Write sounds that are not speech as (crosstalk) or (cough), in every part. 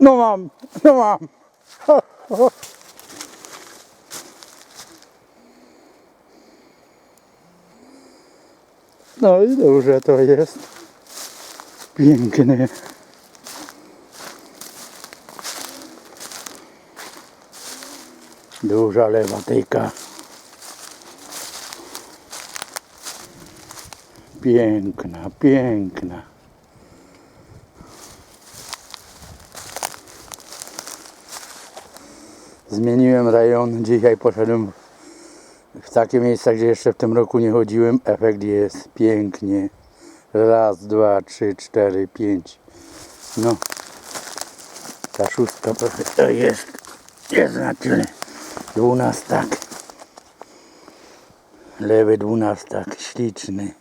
No mam, no mam. No i dobrze to jest. Pięknie. Duża lewatyka. Piękna, piękna. Zmieniłem rejon. Dzisiaj poszedłem w takie miejsca, gdzie jeszcze w tym roku nie chodziłem. Efekt jest pięknie. Raz, dwa, trzy, cztery, pięć. No. Ta szóstka proszę, to jest. Jest na tyle. Dwunastak. Lewy dwunastak. Śliczny.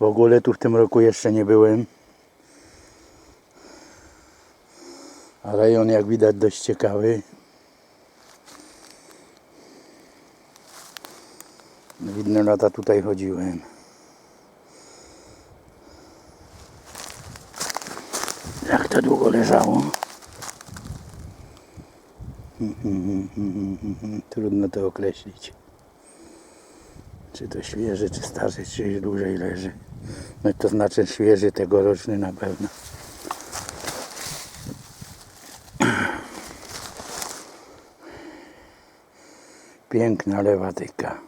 W ogóle tu w tym roku jeszcze nie byłem. Rejon jak widać dość ciekawy. Widno lata tutaj chodziłem. Jak to długo leżało? (laughs) Trudno to określić. Czy to świeży, czy starzy, czy dłużej leży. No to znaczy świeży, tegoroczny na pewno. Piękna lewatyka.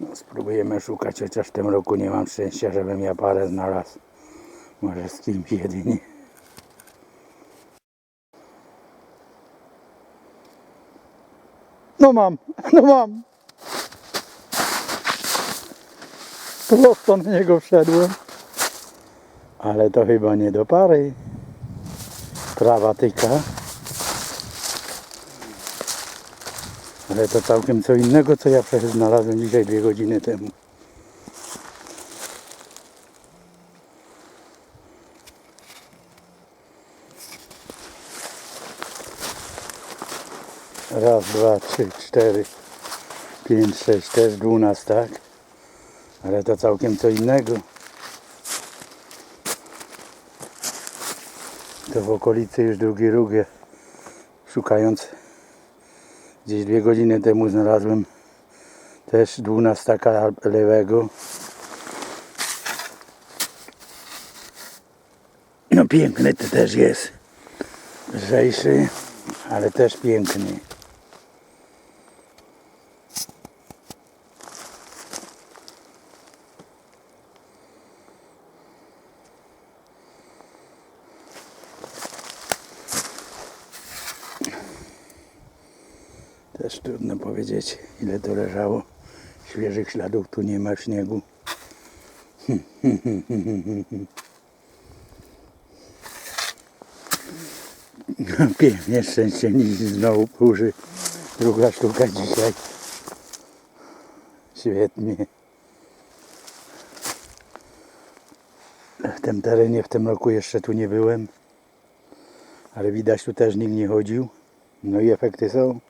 No, spróbujemy szukać, chociaż w tym roku nie mam szczęścia, żebym ja parę znalazł. Może z kimś jedynie. No mam, no mam. Prosto na niego wszedłem. Ale to chyba nie do pary. Prawa tyka. Ale to całkiem co innego, co ja znalazłem dzisiaj dwie godziny temu. Raz, dwa, trzy, cztery, pięć, sześć, też dwunastak. Ale to całkiem co innego. To w okolicy już drugi rugie. Szukając Gdzieś dwie godziny temu znalazłem też dwunastaka lewego. No piękny to też jest. Lżejszy, ale też piękny. Też trudno powiedzieć, ile to leżało. Świeżych śladów tu nie ma śniegu. (laughs) Pięknie, szczęście nic znowu próży. Druga sztuka dzisiaj. Świetnie. W tym terenie w tym roku jeszcze tu nie byłem. Ale widać tu też nikt nie chodził. No i efekty są.